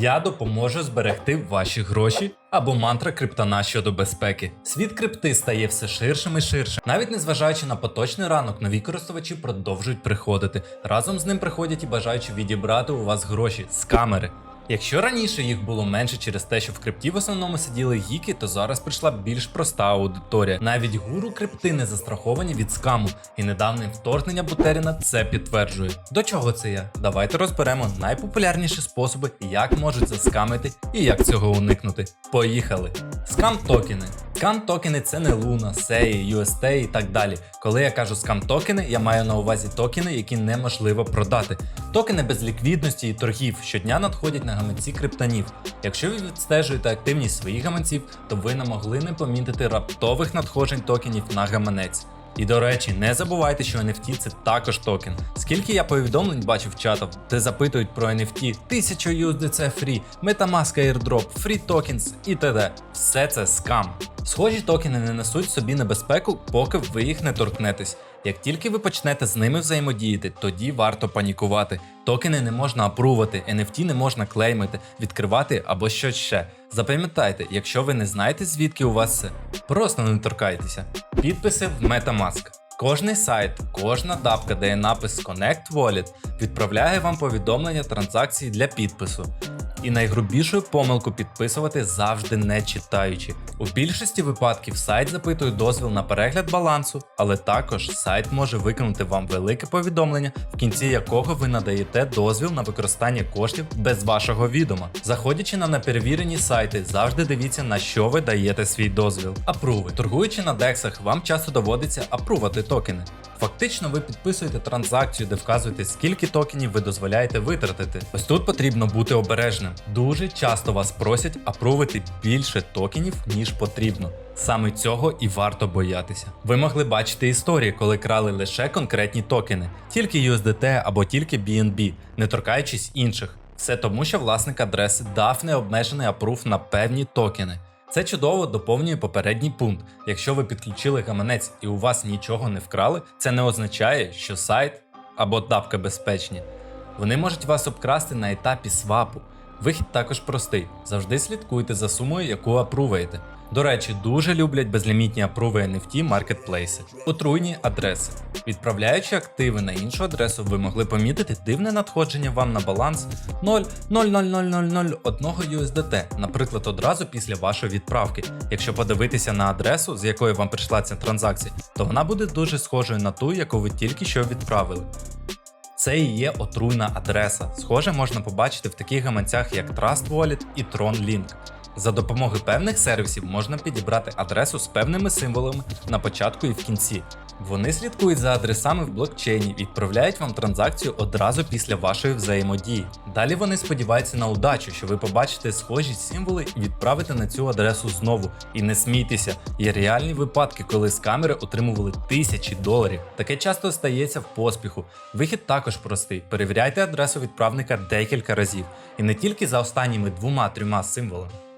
Я допоможу зберегти ваші гроші або мантра криптона щодо безпеки. Світ крипти стає все ширшим і ширшим. Навіть незважаючи на поточний ранок, нові користувачі продовжують приходити. Разом з ним приходять і бажаючи відібрати у вас гроші з камери. Якщо раніше їх було менше через те, що в крипті в основному сиділи гіки, то зараз прийшла більш проста аудиторія. Навіть гуру крипти не застраховані від скаму, і недавнє вторгнення Бутеріна це підтверджує. До чого це я? Давайте розберемо найпопулярніші способи, як можуть заскамити і як цього уникнути. Поїхали! Скам токени. Скам токени це не Луна, Сеї, UST і так далі. Коли я кажу скам токени, я маю на увазі токени, які неможливо продати. Токени без ліквідності і торгів щодня надходять на гаманці криптонів. Якщо ви відстежуєте активність своїх гаманців, то ви не могли не помітити раптових надходжень токенів на гаманець. І до речі, не забувайте, що NFT це також токен. Скільки я повідомлень бачив в чатах, де запитують про NFT, 1000 USDC free, Metamask airdrop, free tokens і т.д. Все це скам. Схожі токени не несуть собі небезпеку, поки ви їх не торкнетесь. Як тільки ви почнете з ними взаємодіяти, тоді варто панікувати. Токени не можна апрувати, NFT не можна клеймити, відкривати або щось ще. Запам'ятайте, якщо ви не знаєте звідки у вас це, просто не торкайтеся. Підписи в Metamask. Кожний сайт, кожна дапка, де є напис Connect Wallet, відправляє вам повідомлення транзакції для підпису. І найгрубішою помилку підписувати завжди не читаючи. У більшості випадків сайт запитує дозвіл на перегляд балансу, але також сайт може виконати вам велике повідомлення, в кінці якого ви надаєте дозвіл на використання коштів без вашого відома. Заходячи на неперевірені сайти, завжди дивіться на що ви даєте свій дозвіл. Апруви. Торгуючи на дексах, вам часто доводиться апрувати токени. Фактично, ви підписуєте транзакцію, де вказуєте, скільки токенів ви дозволяєте витратити. Ось тут потрібно бути обережним. Дуже часто вас просять апрувити більше токенів, ніж потрібно. Саме цього і варто боятися. Ви могли бачити історії, коли крали лише конкретні токени, тільки USDT або тільки BNB, не торкаючись інших. Все тому, що власник адреси дав необмежений апрув на певні токени. Це чудово доповнює попередній пункт. Якщо ви підключили гаманець і у вас нічого не вкрали, це не означає, що сайт або дапка безпечні. Вони можуть вас обкрасти на етапі свапу. Вихід також простий. Завжди слідкуйте за сумою, яку апруваєте. До речі, дуже люблять безлімітні апруви NFT маркетплейси. Отруйні адреси. Відправляючи активи на іншу адресу, ви могли помітити дивне надходження вам на баланс 0,00001 USDT, наприклад, одразу після вашої відправки. Якщо подивитися на адресу, з якої вам прийшла ця транзакція, то вона буде дуже схожою на ту, яку ви тільки що відправили. Це і є отруйна адреса. Схоже можна побачити в таких гаманцях, як Trust Wallet і Tron Link. За допомогою певних сервісів можна підібрати адресу з певними символами на початку і в кінці. Вони слідкують за адресами в блокчейні відправляють вам транзакцію одразу після вашої взаємодії. Далі вони сподіваються на удачу, що ви побачите схожі символи і відправите на цю адресу знову. І не смійтеся, є реальні випадки, коли з камери отримували тисячі доларів. Таке часто стається в поспіху. Вихід також простий: перевіряйте адресу відправника декілька разів, і не тільки за останніми двома-трьома символами.